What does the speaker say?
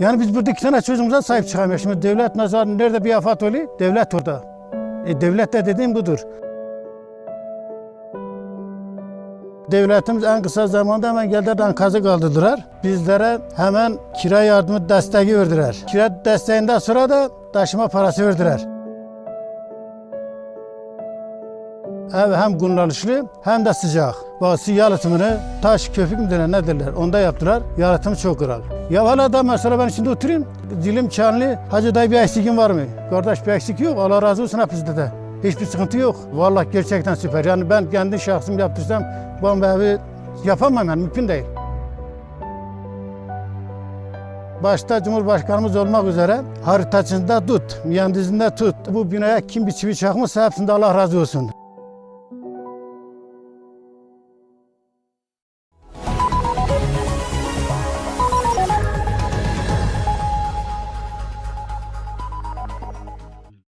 Yani biz burada iki tane çocuğumuza sahip çıkamıyoruz. Şimdi devlet mesela nerede bir afet oluyor? Devlet orada. E, devlet de dediğim budur. Devletimiz en kısa zamanda hemen geldiler enkazı kaldırdılar. Bizlere hemen kira yardımı desteği verdiler. Kira desteğinden sonra da taşıma parası verdiler. Ev hem kullanışlı hem de sıcak. Bazı yalıtımını taş köpük mü ne derler onda yaptılar. Yalıtımı çok kral. Ya hala da mesela ben şimdi oturayım. Dilim çanlı. Hacı dayı bir eksikin var mı? Kardeş bir eksik yok. Allah razı olsun hepinizde de. Hiçbir sıkıntı yok. Vallahi gerçekten süper. Yani ben kendi şahsım yaptırsam ben bu evi yapamam yani mümkün değil. Başta Cumhurbaşkanımız olmak üzere haritasında tut, mühendisinde tut. Bu binaya kim bir çivi çakmışsa hepsinde Allah razı olsun.